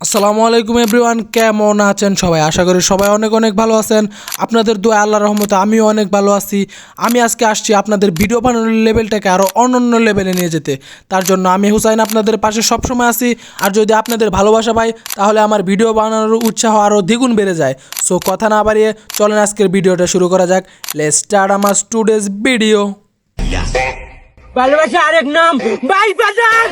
আসসালামু আলাইকুম এভরিওয়ান, কেমন আছেন সবাই? আশা করি সবাই অনেক অনেক ভালো আছেন। আপনাদের দোয়া আল্লাহ রহমতে আমিও অনেক ভালো আছি। আমি আজকে আসছি আপনাদের ভিডিও বানানোর লেভেলটাকে আরও অনন্য লেভেলে নিয়ে যেতে। তার জন্য আমি হুসাইন আপনাদের পাশে সবসময় আছি। আর যদি আপনাদের ভালোবাসা পাই, তাহলে আমার ভিডিও বানানোর উৎসাহ আরও দ্বিগুণ বেড়ে যায়। সো কথা না বাড়িয়ে চলেন আজকের ভিডিওটা শুরু করা যাক। লেট স্টার্ট আমার স্টুডেন্টস ভিডিও ভালোবাসা আরেক নাম বাজার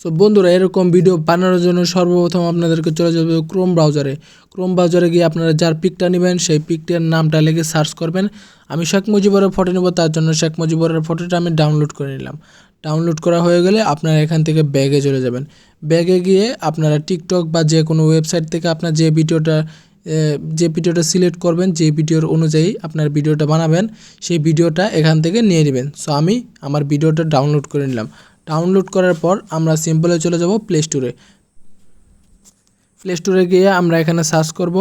সো বন্ধুরা, এরকম ভিডিও বানানোর জন্য সর্বপ্রথম আপনাদেরকে চলে যাবে ক্রোম ব্রাউজারে ক্রোম ব্রাউজারে গিয়ে আপনারা যার পিকটা নেবেন, সেই পিকটার নামটা লিখে সার্চ করবেন। আমি শেখ মুজিবরের ফটো নেব, তার জন্য শেখ মুজিবরের ফটোটা আমি ডাউনলোড করে নিলাম। ডাউনলোড করা হয়ে গেলে আপনারা এখান থেকে ব্যাগে চলে যাবেন। ব্যাগে গিয়ে আপনারা টিকটক বা যে কোনো ওয়েবসাইট থেকে আপনার যে ভিডিওটা যে ভিডিওটা সিলেক্ট করবেন, যে ভিডিওর অনুযায়ী আপনার ভিডিওটা বানাবেন, সেই ভিডিওটা এখান থেকে নিয়ে নেবেন। সো আমি আমার ভিডিওটা ডাউনলোড করে নিলাম। ডাউনলোড করার পর আমরা সিম্পলে চলে যাব প্লে স্টোরে প্লে স্টোরে গিয়ে আমরা এখানে সার্চ করব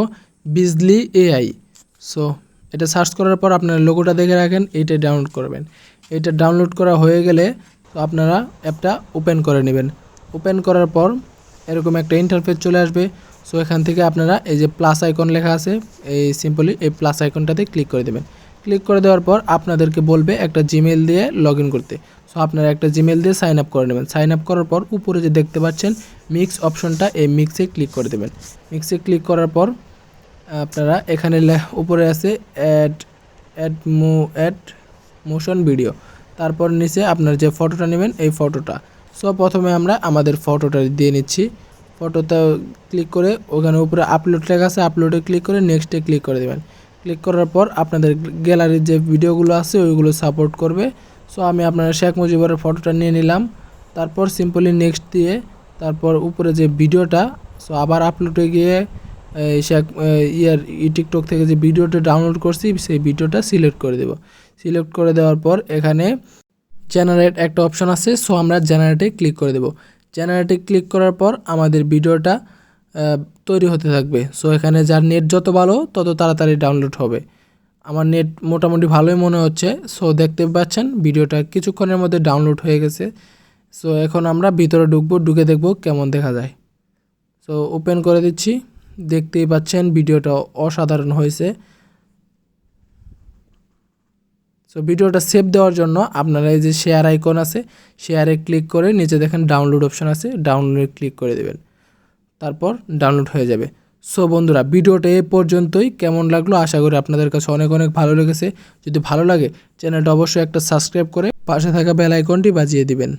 বিজলি এআই সো এটা সার্চ করার পর আপনারা লোগোটা দেখে রাখেন এইটা ডাউনলোড করবেন। এটা ডাউনলোড করা হয়ে গেলে তো আপনারা অ্যাপটা ওপেন করে নেবেন। ওপেন করার পর এরকম একটা ইন্টারফেস চলে আসবে। সো এখান থেকে আপনারা এই যে প্লাস আইকন লেখা আছে, এই সিম্পলি এই প্লাস আইকনটাতে ক্লিক করে দেবেন। ক্লিক করে দেওয়ার পর আপনাদেরকে বলবে একটা জিমেল দিয়ে লগ করতে। সো আপনারা একটা জিমেল দিয়ে সাইন আপ করে নেবেন। সাইন আপ করার পর উপরে যে দেখতে পাচ্ছেন মিক্স অপশনটা এই মিক্সে ক্লিক করে দেবেন। মিক্সে ক্লিক করার পর, আপনারা এখানে উপরে আছে add add mo add motion video তারপর নিচে আপনার যে ফটোটা নেবেন, এই ফটোটা সো প্রথমে আমরা আমাদের ফটোটা দিয়ে নিচ্ছি। ফটোটা ক্লিক করে ওখানে উপরে আপলোড লেখা আছে আপলোডে ক্লিক করে নেক্সটে ক্লিক করে দেবেন। ক্লিক করার পর আপনাদের গ্যালারির যে ভিডিওগুলো আছে, ওইগুলো সাপোর্ট করবে। সো আমি আপনার শেখ মুজিবরের ফটোটা নিয়ে নিলাম। তারপর সিম্পলি নেক্সট দিয়ে তারপর উপরে যে ভিডিওটা সো আবার আপলোডে গিয়ে শেখ ইয়ার ই টিকটক থেকে যে ভিডিওটা ডাউনলোড করছি, সেই ভিডিওটা সিলেক্ট করে দেব। সিলেক্ট করে দেওয়ার পর এখানে জেনারেট একটা অপশন আছে সো আমরা জেনারেটে ক্লিক করে দেব। জেনারেটে ক্লিক করার পর আমাদের ভিডিওটা তৈরি হতে থাকবে। সো এখানে যার নেট যত ভালো, তত তাড়াতাড়ি ডাউনলোড হবে। আমার নেট মোটামুটি ভালোই মনে হচ্ছে। সো দেখতে পাচ্ছেন, ভিডিওটা কিছুক্ষণের মধ্যে ডাউনলোড হয়ে গেছে। সো এখন আমরা ভিতরে ঢুকবো, ঢুকে দেখব কেমন দেখা যায়। সো ওপেন করে দিচ্ছি। দেখতেই পাচ্ছেন, ভিডিওটা অসাধারণ হয়েছে। সো ভিডিওটা সেভ দেওয়ার জন্য আপনারা এই যে শেয়ার আইকন আছে শেয়ারে ক্লিক করে নিচে দেখেন ডাউনলোড অপশন আছে ডাউনলোডে ক্লিক করে দেবেন। তারপর ডাউনলোড হয়ে যাবে। সো বন্ধুরা, ভিডিওটা এ পর্যন্তই। কেমন লাগল? আশা করি আপনাদের কাছে অনেক অনেক ভালো লেগেছে। যদি ভালো লাগে, চ্যানেলটা অবশ্যই একটা সাবস্ক্রাইব করে পাশে থাকা বেল আইকনটি বাজিয়ে দিবেন।